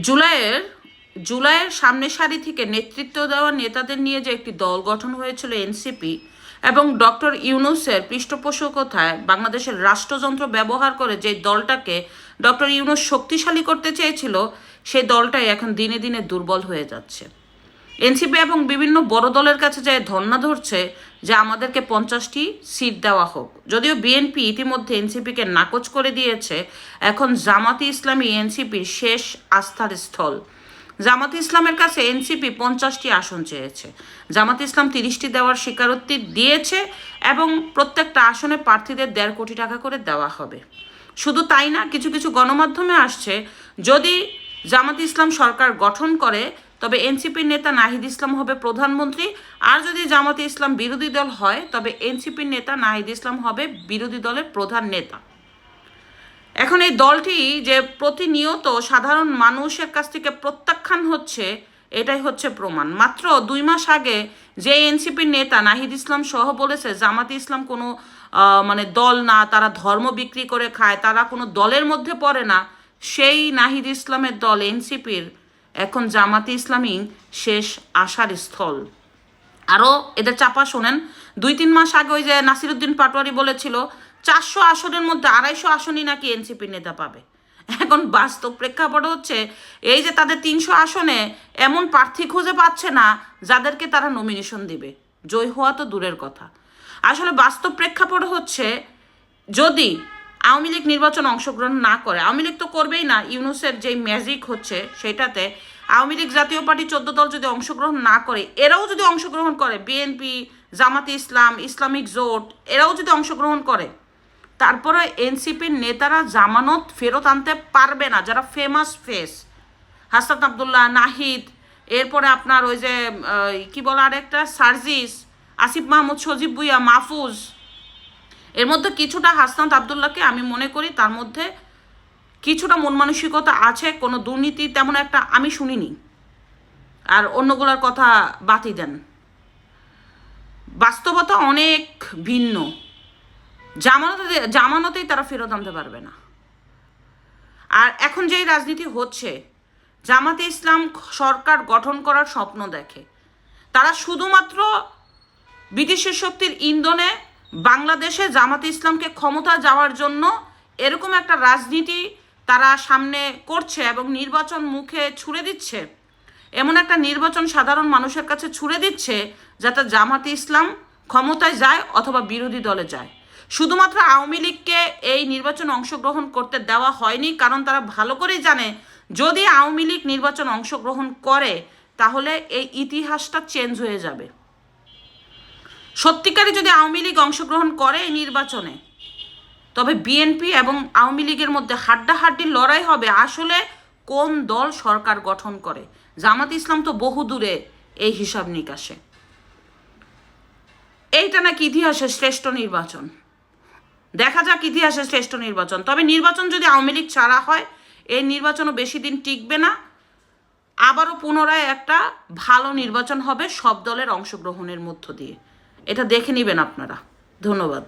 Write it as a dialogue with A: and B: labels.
A: জুলাইয়ের জুলাইয়ের সামনের সারি থেকে নেতৃত্ব দেওয়া নেতাদের নিয়ে যে একটি দল গঠন হয়েছিল এনসিপি এবং ডক্টর ইউনুসের পৃষ্ঠপোষকতায় বাংলাদেশের রাষ্ট্রযন্ত্র ব্যবহার করে যে দলটাকে ডক্টর ইউনুস শক্তিশালী করতে চেয়েছিল সেই দলটাই এখন দিনে দিনে দুর্বল হয়ে যাচ্ছে। এনসিপি এবং বিভিন্ন বড় দলের কাছে যায় ধর্ণা ধরছে যে আমাদেরকে পঞ্চাশটি সিট দেওয়া হোক। যদিও বিএনপি ইতিমধ্যে এনসিপিকে নাকচ করে দিয়েছে, এখন জামাতি ইসলামী এনসিপির শেষ আস্থার স্থল। জামাতি ইসলামের কাছে এনসিপি পঞ্চাশটি আসন চেয়েছে। জামাত ইসলাম তিরিশটি দেওয়ার স্বীকারোক্তি দিয়েছে এবং প্রত্যেকটা আসনে প্রার্থীদের দেড় কোটি টাকা করে দেওয়া হবে। শুধু তাই না, কিছু কিছু গণমাধ্যমে আসছে, যদি জামাত ইসলাম সরকার গঠন করে তবে এনসিপির নেতা নাহিদ ইসলাম হবে প্রধানমন্ত্রী। আর যদি জামাতে ইসলাম বিরোধী দল হয়, তবে এনসিপির নেতা নাহিদ ইসলাম হবে বিরোধী দলের প্রধান নেতা। এখন এই দলটি যে প্রতিনিয়ত সাধারণ মানুষের কাছ থেকে প্রত্যাখ্যান হচ্ছে, এটাই হচ্ছে প্রমাণ। মাত্র দুই মাস আগে যে এনসিপির নেতা নাহিদ ইসলাম সহ বলেছে, জামাতে ইসলাম কোনো মানে দল না, তারা ধর্ম বিক্রি করে খায়, তারা কোনো দলের মধ্যে পড়ে না, সেই নাহিদ ইসলামের দল এনসিপির এখন জামাতে ইসলামী শেষ আশার স্থল। আরও এদের চাপা শোনেন, দুই তিন মাস আগে ওই যে নাসিরুদ্দিন পাটোয়ারি বলেছিল, চারশো আসনের মধ্যে আড়াইশো আসনই নাকি এনসিপি নেতা পাবে। এখন বাস্তব প্রেক্ষাপট হচ্ছে, এই যে তাদের তিনশো আসনে এমন প্রার্থী খুঁজে পাচ্ছে না, যাদেরকে তারা নমিনেশন দিবে। জয় হওয়া তো দূরের কথা। আসলে বাস্তব প্রেক্ষাপট হচ্ছে, যদি আওয়ামী লীগ নির্বাচন অংশগ্রহণ না করে, আওয়ামী লীগ তো করবেই না, ইউনুসের যেই ম্যাজিক হচ্ছে সেটাতে আওয়ামী লীগ জাতীয় পার্টি চোদ্দ দল যদি অংশগ্রহণ না করে, এরাও যদি অংশগ্রহণ করে বিএনপি জামাতে ইসলাম, ইসলামিক জোট, এরাও যদি অংশগ্রহণ করে, তারপরে এনসিপির নেতারা জামানত ফেরত আনতে পারবে না, যারা ফেমাস ফেস হাসান আবদুল্লাহ, নাহিদ, এরপরে আপনার ওই যে কি বলে আরেকটা, সার্জিস, আসিফ মাহমুদ, সজীব ভুইয়া, মাহফুজ। এর মধ্যে কিছুটা হাসনাত আবদুল্লাহকে আমি মনে করি, তার মধ্যে কিছুটা মন মানসিকতা আছে, কোনো দুর্নীতি তেমন একটা আমি শুনিনি। আর অন্যগুলোর কথা বাতি দেন। বাস্তবতা অনেক ভিন্ন। জামানতে, জামানতেই তারা ফেরত আনতে পারবে না। আর এখন যেই রাজনীতি হচ্ছে, জামাতে ইসলাম সরকার গঠন করার স্বপ্ন দেখে। তারা শুধুমাত্র বিদেশের শক্তির ইন্ধনে বাংলাদেশে জামাতে ইসলামকে ক্ষমতা যাওয়ার জন্য এরকম একটা রাজনীতি তারা সামনে করছে এবং নির্বাচন মুখে ছুড়ে দিচ্ছে। এমন একটা নির্বাচন সাধারণ মানুষের কাছে ছুড়ে দিচ্ছে যাতে জামাতে ইসলাম ক্ষমতায় যায় অথবা বিরোধী দলে যায়। শুধুমাত্র আওয়ামী লীগকে এই নির্বাচন অংশগ্রহণ করতে দেওয়া হয়নি, কারণ তারা ভালো করেই জানে, যদি আওয়ামী লীগ নির্বাচন অংশগ্রহণ করে, তাহলে এই ইতিহাসটা চেঞ্জ হয়ে যাবে। সত্যিকারই যদি আওয়ামী লীগ অংশগ্রহণ করে এই নির্বাচনে, তবে বিএনপি এবং আওয়ামী লীগের মধ্যে হাড্ডাহাড্ডির লড়াই হবে আসলে কোন দল সরকার গঠন করে? জামাত ইসলাম তো বহু দূরে এই হিসাব নিকাশে। এইটা নাকি ইতিহাসের শ্রেষ্ঠ নির্বাচন। দেখা যাক ইতিহাসের শ্রেষ্ঠ নির্বাচন। তবে নির্বাচন যদি আওয়ামী লীগ ছাড়া হয়, এই নির্বাচনও বেশি দিন টিকবে না। আবারও পুনরায় একটা ভালো নির্বাচন হবে সব দলের অংশগ্রহণের মধ্য দিয়ে। এটা দেখে নেবেন আপনারা। ধন্যবাদ।